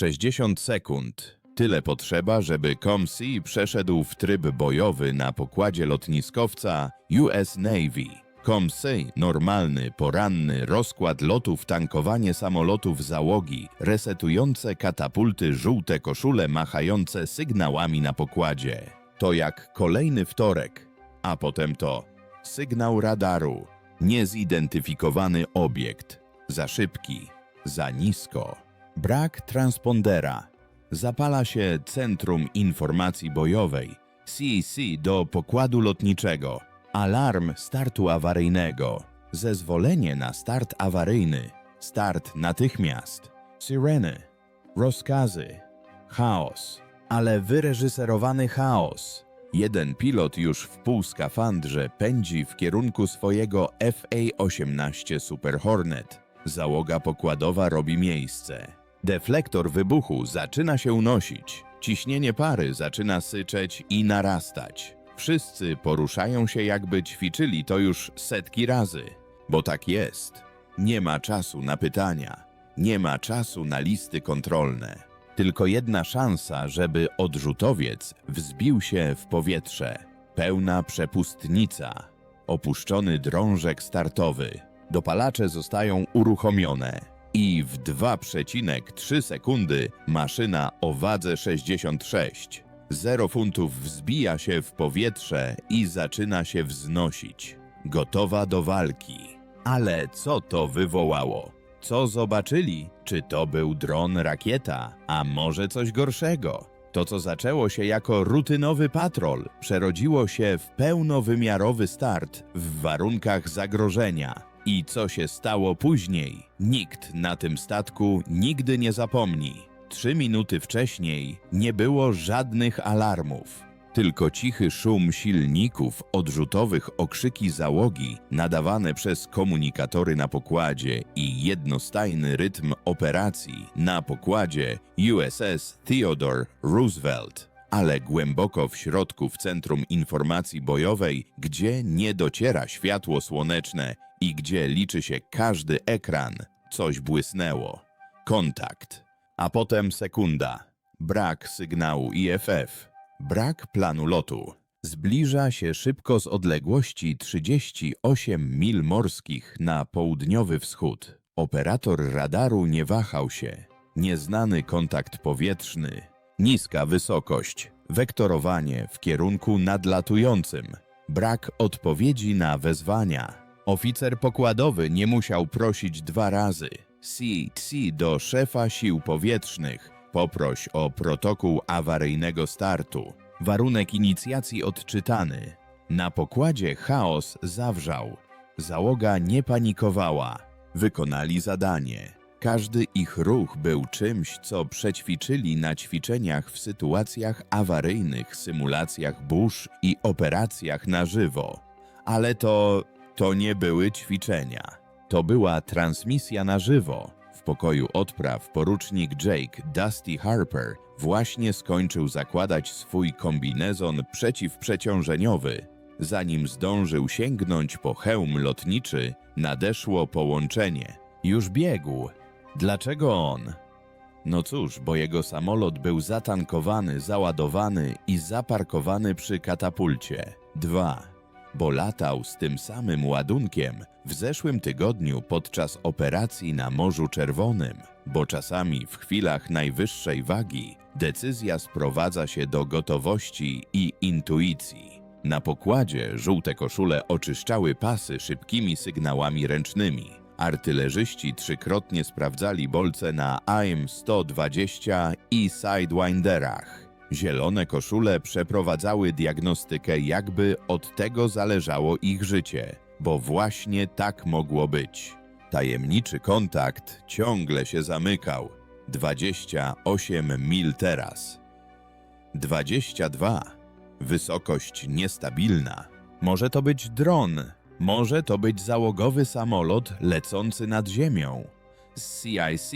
60 sekund. Tyle potrzeba, żeby COMC przeszedł w tryb bojowy na pokładzie lotniskowca US Navy. COMC, normalny, poranny, rozkład lotów, tankowanie samolotów załogi, resetujące katapulty, żółte koszule machające sygnałami na pokładzie. To jak kolejny wtorek, a potem to sygnał radaru, niezidentyfikowany obiekt, za szybki, za nisko, brak transpondera, zapala się Centrum Informacji Bojowej, CEC do pokładu lotniczego, alarm startu awaryjnego, zezwolenie na start awaryjny, start natychmiast, syreny, rozkazy, chaos, ale wyreżyserowany chaos. Jeden pilot już w półskafandrze pędzi w kierunku swojego FA-18 Super Hornet. Załoga pokładowa robi miejsce. Deflektor wybuchu zaczyna się unosić. Ciśnienie pary zaczyna syczeć i narastać. Wszyscy poruszają się jakby ćwiczyli to już setki razy. Bo tak jest. Nie ma czasu na pytania. Nie ma czasu na listy kontrolne. Tylko jedna szansa, żeby odrzutowiec wzbił się w powietrze. Pełna przepustnica. Opuszczony drążek startowy. Dopalacze zostają uruchomione. I w 2,3 sekundy maszyna o wadze 66. Zero funtów wzbija się w powietrze i zaczyna się wznosić. Gotowa do walki. Ale co to wywołało? Co zobaczyli? Czy to był dron rakieta, a może coś gorszego? To, co zaczęło się jako rutynowy patrol, przerodziło się w pełnowymiarowy start w warunkach zagrożenia. I co się stało później? Nikt na tym statku nigdy nie zapomni. Trzy minuty wcześniej nie było żadnych alarmów. Tylko cichy szum silników, odrzutowych okrzyki załogi, nadawane przez komunikatory na pokładzie i jednostajny rytm operacji na pokładzie USS Theodore Roosevelt. Ale głęboko w środku w Centrum Informacji Bojowej, gdzie nie dociera światło słoneczne i gdzie liczy się każdy ekran, coś błysnęło. Kontakt. A potem sekunda. Brak sygnału IFF. Brak planu lotu. Zbliża się szybko z odległości 38 mil morskich na południowy wschód. Operator radaru nie wahał się. Nieznany kontakt powietrzny. Niska wysokość. Wektorowanie w kierunku nadlatującym. Brak odpowiedzi na wezwania. Oficer pokładowy nie musiał prosić dwa razy. CC do szefa sił powietrznych. Poproś o protokół awaryjnego startu. Warunek inicjacji odczytany. Na pokładzie chaos zawrzał. Załoga nie panikowała. Wykonali zadanie. Każdy ich ruch był czymś, co przećwiczyli na ćwiczeniach w sytuacjach awaryjnych, symulacjach burz i operacjach na żywo. Ale to to nie były ćwiczenia. To była transmisja na żywo. W pokoju odpraw porucznik Jake Dusty Harper właśnie skończył zakładać swój kombinezon przeciwprzeciążeniowy. Zanim zdążył sięgnąć po hełm lotniczy, nadeszło połączenie. Już biegł. Dlaczego on? No cóż, bo jego samolot był zatankowany, załadowany i zaparkowany przy katapulcie. 2 bo latał z tym samym ładunkiem w zeszłym tygodniu podczas operacji na Morzu Czerwonym, bo czasami w chwilach najwyższej wagi decyzja sprowadza się do gotowości i intuicji. Na pokładzie żółte koszule oczyszczały pasy szybkimi sygnałami ręcznymi. Artylerzyści trzykrotnie sprawdzali bolce na AM-120 i Sidewinderach. Zielone koszule przeprowadzały diagnostykę, jakby od tego zależało ich życie, bo właśnie tak mogło być. Tajemniczy kontakt ciągle się zamykał. 28 mil teraz. 22. Wysokość niestabilna. Może to być dron, może to być załogowy samolot lecący nad ziemią. CIC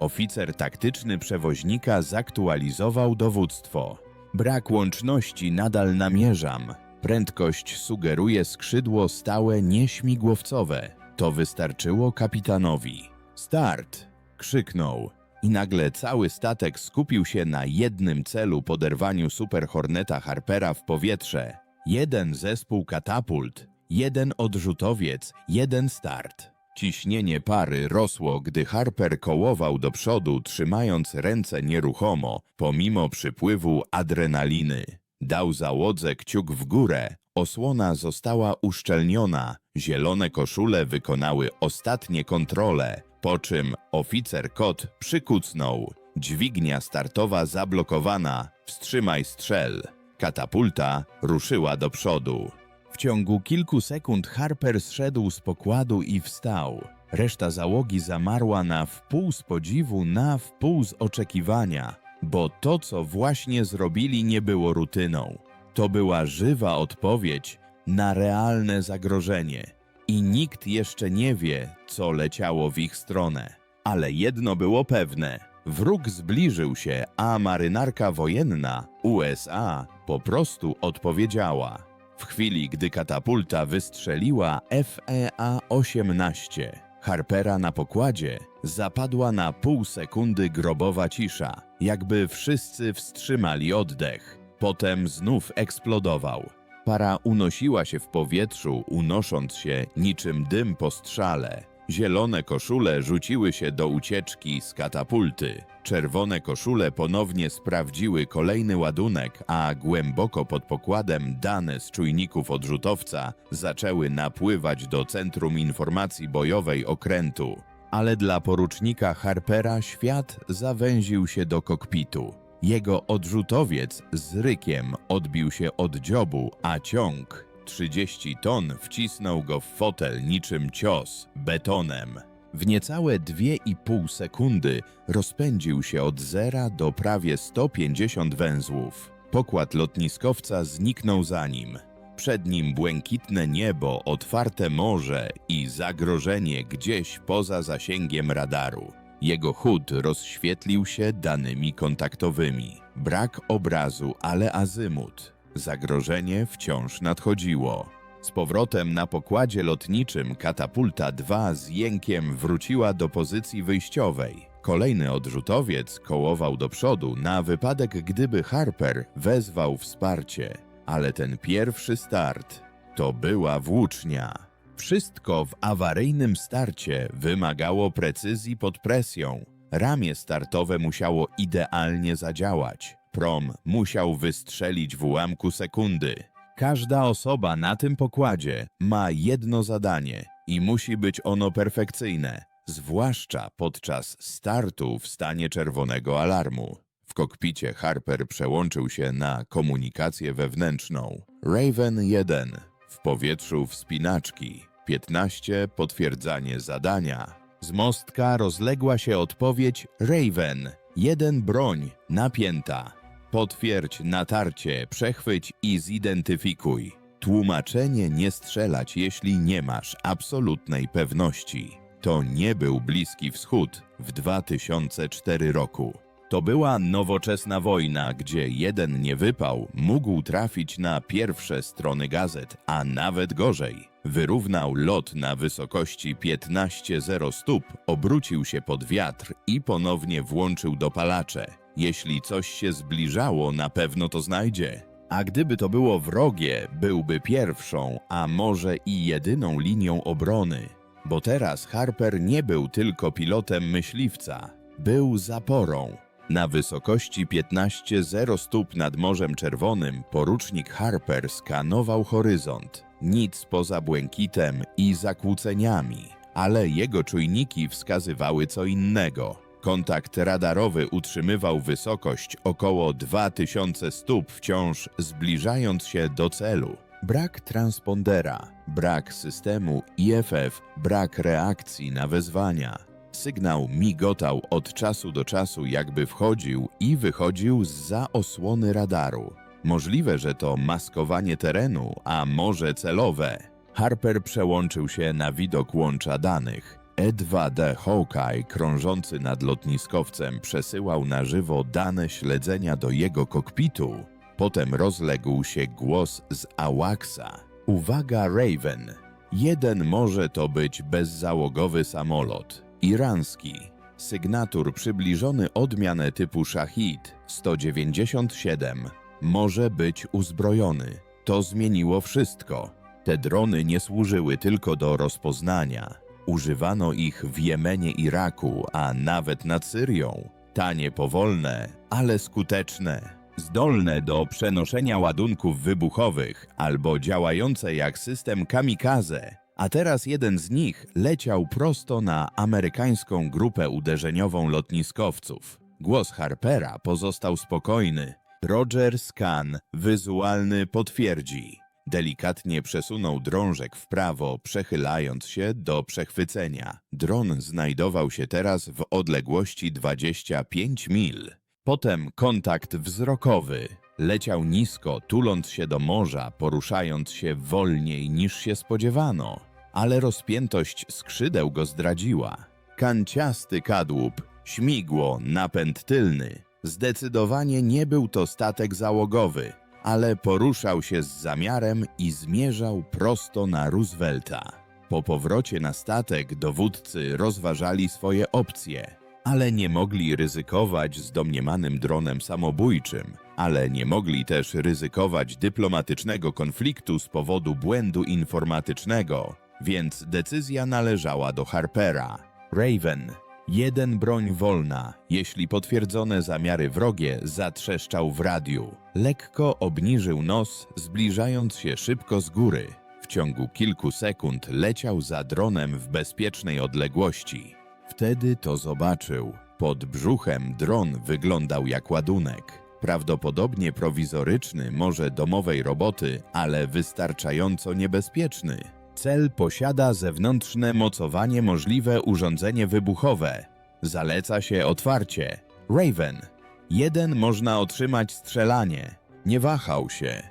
Oficer taktyczny przewoźnika zaktualizował dowództwo. Brak łączności nadal namierzam. Prędkość sugeruje skrzydło stałe nieśmigłowcowe. To wystarczyło kapitanowi. Start! krzyknął. i nagle cały statek skupił się na jednym celu poderwaniu Super Horneta Harpera w powietrze. Jeden zespół katapult, jeden odrzutowiec, jeden start. Ciśnienie pary rosło, gdy Harper kołował do przodu, trzymając ręce nieruchomo, pomimo przypływu adrenaliny. Dał załodze kciuk w górę, osłona została uszczelniona, zielone koszule wykonały ostatnie kontrole, po czym oficer kot przykucnął. Dźwignia startowa zablokowana, wstrzymaj strzel. Katapulta ruszyła do przodu. Ciągu kilku sekund Harper zszedł z pokładu i wstał. Reszta załogi zamarła na wpół z podziwu, na wpół z oczekiwania, bo to, co właśnie zrobili, nie było rutyną. To była żywa odpowiedź na realne zagrożenie. I nikt jeszcze nie wie, co leciało w ich stronę. Ale jedno było pewne: wróg zbliżył się, a marynarka wojenna USA po prostu odpowiedziała. W chwili, gdy katapulta wystrzeliła E FEA-18, Harpera na pokładzie zapadła na pół sekundy grobowa cisza, jakby wszyscy wstrzymali oddech. Potem znów eksplodował. Para unosiła się w powietrzu, unosząc się niczym dym po strzale. Zielone koszule rzuciły się do ucieczki z katapulty. Czerwone koszule ponownie sprawdziły kolejny ładunek, a głęboko pod pokładem dane z czujników odrzutowca zaczęły napływać do Centrum Informacji Bojowej okrętu. Ale dla porucznika Harpera świat zawęził się do kokpitu. Jego odrzutowiec z rykiem odbił się od dziobu, a ciąg 30 ton wcisnął go w fotel niczym cios betonem. W niecałe 2,5 sekundy rozpędził się od zera do prawie 150 węzłów. Pokład lotniskowca zniknął za nim. Przed nim błękitne niebo, otwarte morze i zagrożenie gdzieś poza zasięgiem radaru. Jego chód rozświetlił się danymi kontaktowymi. Brak obrazu, ale azymut. Zagrożenie wciąż nadchodziło. Z powrotem na pokładzie lotniczym katapulta 2 z jękiem wróciła do pozycji wyjściowej. Kolejny odrzutowiec kołował do przodu na wypadek, gdyby Harper wezwał wsparcie. Ale ten pierwszy start to była włócznia. Wszystko w awaryjnym starcie wymagało precyzji pod presją. Ramię startowe musiało idealnie zadziałać. Prom musiał wystrzelić w ułamku sekundy. Każda osoba na tym pokładzie ma jedno zadanie i musi być ono perfekcyjne, zwłaszcza podczas startu w stanie czerwonego alarmu. W kokpicie Harper przełączył się na komunikację wewnętrzną. Raven 1 w powietrzu wspinaczki. 15 potwierdzanie zadania. Z mostka rozległa się odpowiedź Raven. Jeden broń napięta. Potwierdź natarcie, przechwyć i zidentyfikuj. Tłumaczenie nie strzelać, jeśli nie masz absolutnej pewności. To nie był Bliski Wschód w 2004 roku. To była nowoczesna wojna, gdzie jeden niewypał mógł trafić na pierwsze strony gazet, a nawet gorzej. Wyrównał lot na wysokości 15,0 stóp, obrócił się pod wiatr i ponownie włączył dopalacze. Jeśli coś się zbliżało, na pewno to znajdzie. A gdyby to było wrogie, byłby pierwszą, a może i jedyną linią obrony. Bo teraz Harper nie był tylko pilotem myśliwca, był zaporą. Na wysokości 15,0 stóp nad Morzem Czerwonym porucznik Harper skanował horyzont. Nic poza błękitem i zakłóceniami, ale jego czujniki wskazywały co innego. Kontakt radarowy utrzymywał wysokość około 2000 stóp, wciąż zbliżając się do celu. Brak transpondera, brak systemu IFF, brak reakcji na wezwania. Sygnał migotał od czasu do czasu, jakby wchodził i wychodził z osłony radaru. Możliwe, że to maskowanie terenu, a może celowe. Harper przełączył się na widok łącza danych. E2D Hawkeye, krążący nad lotniskowcem, przesyłał na żywo dane śledzenia do jego kokpitu. Potem rozległ się głos z Awaxa. Uwaga, Raven! Jeden może to być bezzałogowy samolot. Irański. sygnatur przybliżony odmianę typu Shahid 197 może być uzbrojony. To zmieniło wszystko. Te drony nie służyły tylko do rozpoznania. Używano ich w Jemenie, Iraku, a nawet nad Syrią. Tanie, powolne, ale skuteczne. Zdolne do przenoszenia ładunków wybuchowych albo działające jak system kamikaze. A teraz jeden z nich leciał prosto na amerykańską grupę uderzeniową lotniskowców. Głos Harpera pozostał spokojny. Roger Scan wizualny potwierdzi. Delikatnie przesunął drążek w prawo, przechylając się do przechwycenia. Dron znajdował się teraz w odległości 25 mil. Potem kontakt wzrokowy. Leciał nisko, tuląc się do morza, poruszając się wolniej niż się spodziewano. Ale rozpiętość skrzydeł go zdradziła. Kanciasty kadłub, śmigło, napęd tylny. Zdecydowanie nie był to statek załogowy, ale poruszał się z zamiarem i zmierzał prosto na Roosevelta. Po powrocie na statek dowódcy rozważali swoje opcje, ale nie mogli ryzykować z domniemanym dronem samobójczym, ale nie mogli też ryzykować dyplomatycznego konfliktu z powodu błędu informatycznego, więc decyzja należała do Harpera. Raven, jeden broń wolna, jeśli potwierdzone zamiary wrogie, zatrzeszczał w radiu. Lekko obniżył nos, zbliżając się szybko z góry. W ciągu kilku sekund leciał za dronem w bezpiecznej odległości. Wtedy to zobaczył. Pod brzuchem dron wyglądał jak ładunek. Prawdopodobnie prowizoryczny, może domowej roboty, ale wystarczająco niebezpieczny. Cel posiada zewnętrzne mocowanie możliwe urządzenie wybuchowe. Zaleca się otwarcie. Raven. Jeden można otrzymać strzelanie. Nie wahał się.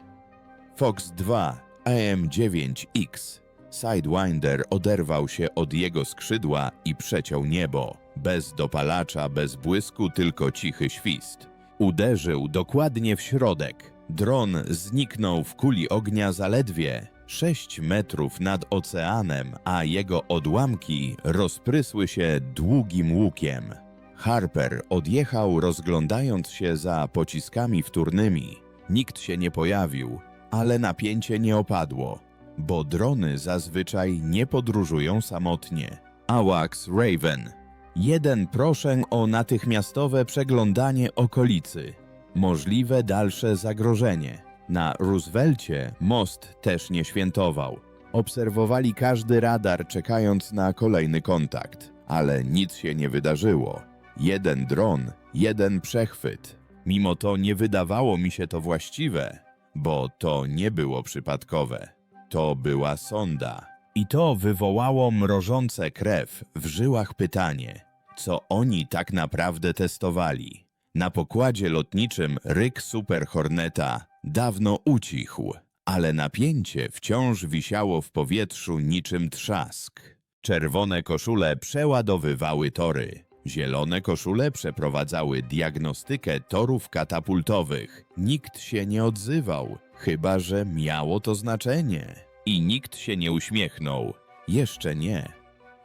Fox 2 AM9X. Sidewinder oderwał się od jego skrzydła i przeciął niebo. Bez dopalacza, bez błysku, tylko cichy świst. Uderzył dokładnie w środek. Dron zniknął w kuli ognia zaledwie 6 metrów nad oceanem, a jego odłamki rozprysły się długim łukiem. Harper odjechał, rozglądając się za pociskami wtórnymi. Nikt się nie pojawił, ale napięcie nie opadło, bo drony zazwyczaj nie podróżują samotnie. Awax Raven. Jeden proszę o natychmiastowe przeglądanie okolicy. Możliwe dalsze zagrożenie. Na Roosevelcie most też nie świętował. Obserwowali każdy radar, czekając na kolejny kontakt, ale nic się nie wydarzyło. Jeden dron, jeden przechwyt. Mimo to nie wydawało mi się to właściwe, bo to nie było przypadkowe. To była sonda. I to wywołało mrożące krew w żyłach pytanie, co oni tak naprawdę testowali. Na pokładzie lotniczym ryk Super Horneta dawno ucichł, ale napięcie wciąż wisiało w powietrzu niczym trzask. Czerwone koszule przeładowywały tory. Zielone koszule przeprowadzały diagnostykę torów katapultowych. Nikt się nie odzywał, chyba że miało to znaczenie. I nikt się nie uśmiechnął. Jeszcze nie.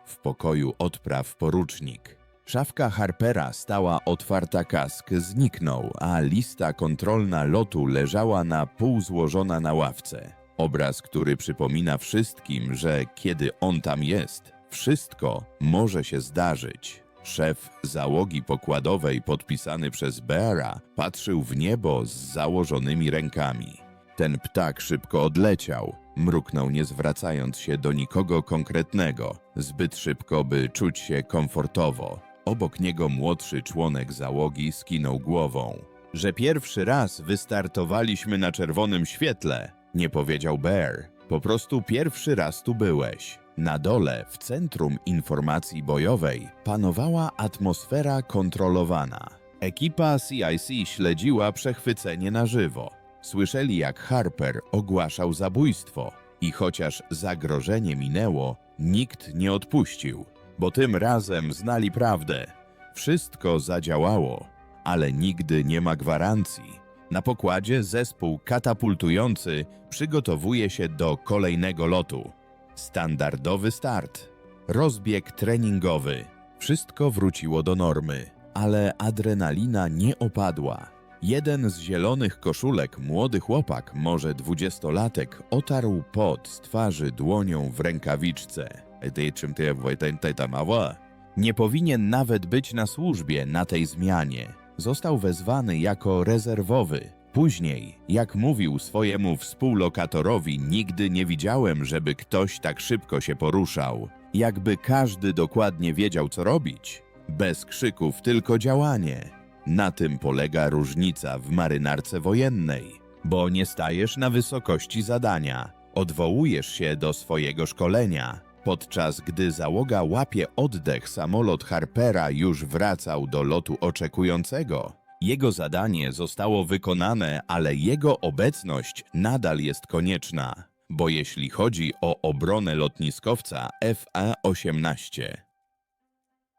W pokoju odpraw porucznik. Szafka Harpera stała otwarta kask zniknął, a lista kontrolna lotu leżała na pół złożona na ławce. Obraz, który przypomina wszystkim, że kiedy on tam jest, wszystko może się zdarzyć. Szef załogi pokładowej podpisany przez Beara patrzył w niebo z założonymi rękami. Ten ptak szybko odleciał, mruknął nie zwracając się do nikogo konkretnego, zbyt szybko, by czuć się komfortowo. Obok niego młodszy członek załogi skinął głową. Że pierwszy raz wystartowaliśmy na czerwonym świetle, nie powiedział Bear. Po prostu pierwszy raz tu byłeś. Na dole, w centrum informacji bojowej, panowała atmosfera kontrolowana. Ekipa CIC śledziła przechwycenie na żywo. Słyszeli, jak Harper ogłaszał zabójstwo i chociaż zagrożenie minęło, nikt nie odpuścił, bo tym razem znali prawdę. Wszystko zadziałało, ale nigdy nie ma gwarancji. Na pokładzie zespół katapultujący przygotowuje się do kolejnego lotu. Standardowy start. Rozbieg treningowy. Wszystko wróciło do normy, ale adrenalina nie opadła. Jeden z zielonych koszulek, młody chłopak, może dwudziestolatek, otarł pot z twarzy dłonią w rękawiczce. Ty czym ty mała? Nie powinien nawet być na służbie na tej zmianie. Został wezwany jako rezerwowy. Później, jak mówił swojemu współlokatorowi, nigdy nie widziałem, żeby ktoś tak szybko się poruszał. Jakby każdy dokładnie wiedział, co robić. Bez krzyków, tylko działanie. Na tym polega różnica w marynarce wojennej, bo nie stajesz na wysokości zadania, odwołujesz się do swojego szkolenia. Podczas gdy załoga łapie oddech, samolot Harpera już wracał do lotu oczekującego. Jego zadanie zostało wykonane, ale jego obecność nadal jest konieczna, bo jeśli chodzi o obronę lotniskowca FA-18,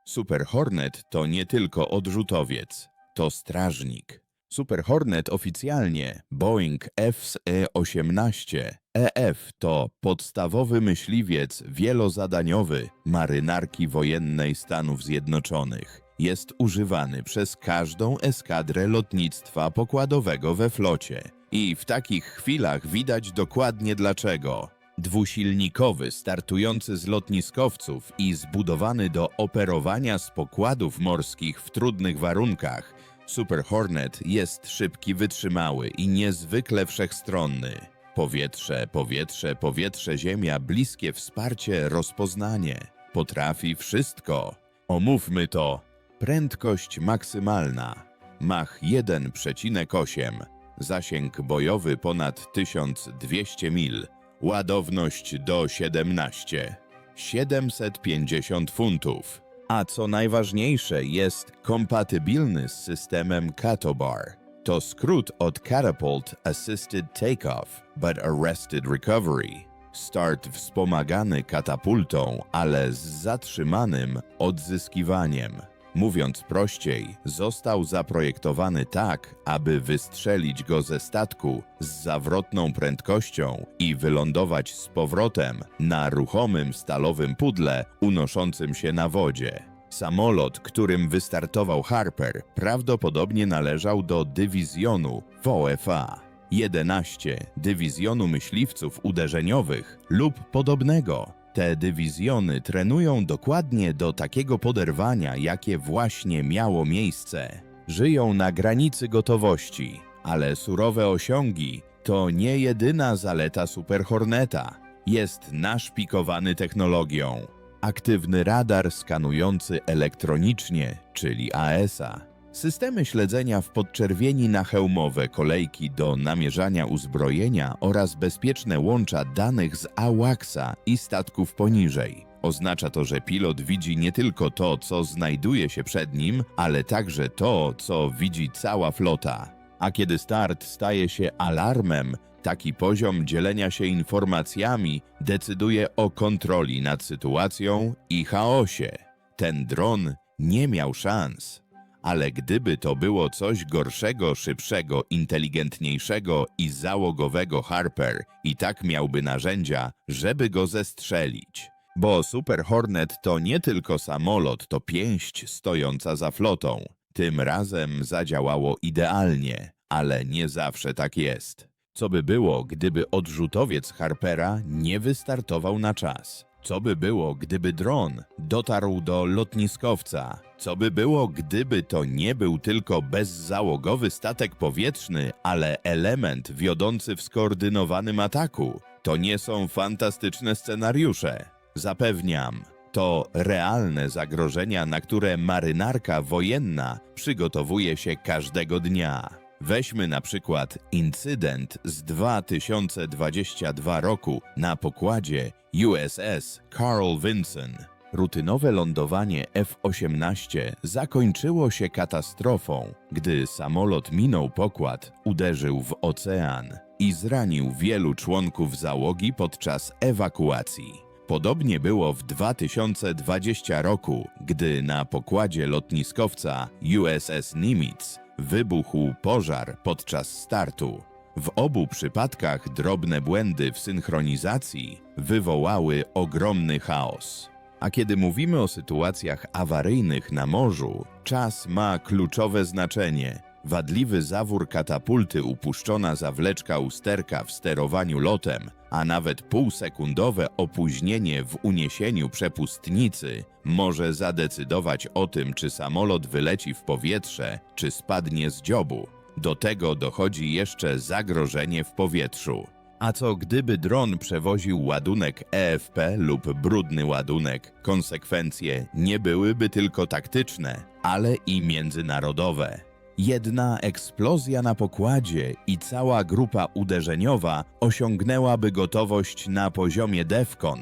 Super Hornet to nie tylko odrzutowiec, to strażnik. Super Hornet oficjalnie Boeing FC-18 EF to podstawowy myśliwiec wielozadaniowy marynarki wojennej Stanów Zjednoczonych. Jest używany przez każdą eskadrę lotnictwa pokładowego we flocie. I w takich chwilach widać dokładnie dlaczego. Dwusilnikowy, startujący z lotniskowców i zbudowany do operowania z pokładów morskich w trudnych warunkach, Super Hornet jest szybki, wytrzymały i niezwykle wszechstronny. Powietrze, powietrze, powietrze, ziemia, bliskie wsparcie, rozpoznanie. Potrafi wszystko. Omówmy to. Prędkość maksymalna. Mach 1,8. Zasięg bojowy ponad 1200 mil. Ładowność do 17. 750 funtów. A co najważniejsze, jest kompatybilny z systemem Catobar. To skrót od Catapult Assisted Takeoff, but Arrested Recovery. Start wspomagany katapultą, ale z zatrzymanym odzyskiwaniem. Mówiąc prościej, został zaprojektowany tak, aby wystrzelić go ze statku z zawrotną prędkością i wylądować z powrotem na ruchomym stalowym pudle unoszącym się na wodzie. Samolot, którym wystartował Harper, prawdopodobnie należał do dywizjonu WFA 11 dywizjonu myśliwców uderzeniowych lub podobnego. Te dywizjony trenują dokładnie do takiego poderwania, jakie właśnie miało miejsce. Żyją na granicy gotowości, ale surowe osiągi to nie jedyna zaleta Super Horneta. Jest naszpikowany technologią. Aktywny radar skanujący elektronicznie, czyli AESA. Systemy śledzenia w podczerwieni na hełmowe kolejki do namierzania uzbrojenia oraz bezpieczne łącza danych z AWACS-a i statków poniżej. Oznacza to, że pilot widzi nie tylko to, co znajduje się przed nim, ale także to, co widzi cała flota. A kiedy start staje się alarmem, taki poziom dzielenia się informacjami decyduje o kontroli nad sytuacją i chaosie. Ten dron nie miał szans. Ale gdyby to było coś gorszego, szybszego, inteligentniejszego i załogowego Harper, i tak miałby narzędzia, żeby go zestrzelić. Bo Super Hornet to nie tylko samolot, to pięść stojąca za flotą. Tym razem zadziałało idealnie, ale nie zawsze tak jest. Co by było, gdyby odrzutowiec Harpera nie wystartował na czas? Co by było, gdyby dron dotarł do lotniskowca? Co by było, gdyby to nie był tylko bezzałogowy statek powietrzny, ale element wiodący w skoordynowanym ataku? To nie są fantastyczne scenariusze. Zapewniam, to realne zagrożenia, na które marynarka wojenna przygotowuje się każdego dnia. Weźmy na przykład incydent z 2022 roku na pokładzie USS Carl Vinson. Rutynowe lądowanie F-18 zakończyło się katastrofą, gdy samolot minął pokład, uderzył w ocean i zranił wielu członków załogi podczas ewakuacji. Podobnie było w 2020 roku, gdy na pokładzie lotniskowca USS Nimitz wybuchł pożar podczas startu. W obu przypadkach drobne błędy w synchronizacji wywołały ogromny chaos. A kiedy mówimy o sytuacjach awaryjnych na morzu, czas ma kluczowe znaczenie. Wadliwy zawór katapulty, upuszczona zawleczka usterka w sterowaniu lotem, a nawet półsekundowe opóźnienie w uniesieniu przepustnicy może zadecydować o tym, czy samolot wyleci w powietrze, czy spadnie z dziobu. Do tego dochodzi jeszcze zagrożenie w powietrzu. A co gdyby dron przewoził ładunek EFP lub brudny ładunek? Konsekwencje nie byłyby tylko taktyczne, ale i międzynarodowe. Jedna eksplozja na pokładzie i cała grupa uderzeniowa osiągnęłaby gotowość na poziomie DEFCON.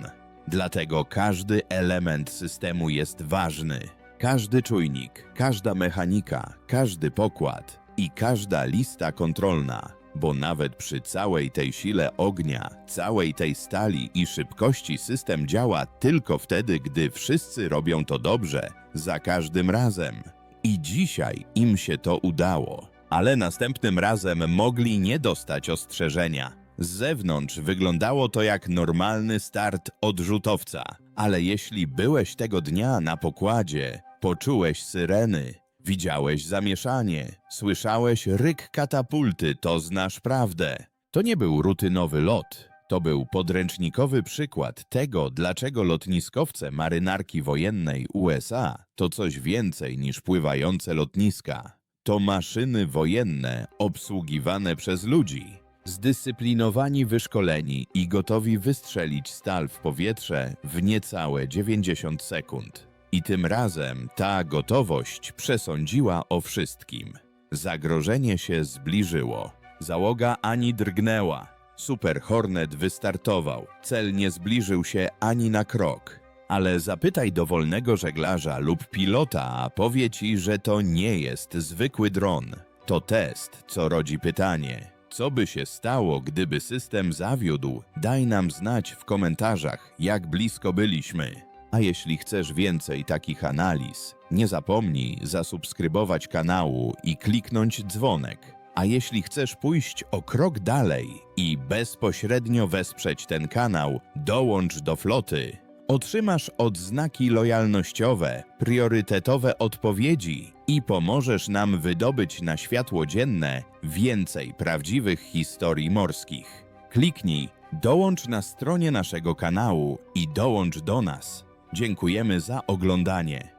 Dlatego każdy element systemu jest ważny. Każdy czujnik, każda mechanika, każdy pokład i każda lista kontrolna, bo nawet przy całej tej sile ognia, całej tej stali i szybkości system działa tylko wtedy, gdy wszyscy robią to dobrze, za każdym razem. I dzisiaj im się to udało, ale następnym razem mogli nie dostać ostrzeżenia. Z zewnątrz wyglądało to jak normalny start odrzutowca, ale jeśli byłeś tego dnia na pokładzie, poczułeś syreny, widziałeś zamieszanie, słyszałeś ryk katapulty, to znasz prawdę. To nie był rutynowy lot. To był podręcznikowy przykład tego, dlaczego lotniskowce marynarki wojennej USA to coś więcej niż pływające lotniska. To maszyny wojenne obsługiwane przez ludzi. Zdyscyplinowani, wyszkoleni i gotowi wystrzelić stal w powietrze w niecałe 90 sekund. I tym razem ta gotowość przesądziła o wszystkim. Zagrożenie się zbliżyło. Załoga ani drgnęła. Super Hornet wystartował. Cel nie zbliżył się ani na krok. Ale zapytaj dowolnego żeglarza lub pilota, a powie ci, że to nie jest zwykły dron. To test, co rodzi pytanie. Co by się stało, gdyby system zawiódł? Daj nam znać w komentarzach, jak blisko byliśmy. A jeśli chcesz więcej takich analiz, nie zapomnij zasubskrybować kanału i kliknąć dzwonek. A jeśli chcesz pójść o krok dalej i bezpośrednio wesprzeć ten kanał, dołącz do floty. Otrzymasz odznaki lojalnościowe, priorytetowe odpowiedzi i pomożesz nam wydobyć na światło dzienne więcej prawdziwych historii morskich. Kliknij dołącz na stronie naszego kanału i dołącz do nas. Dziękujemy za oglądanie.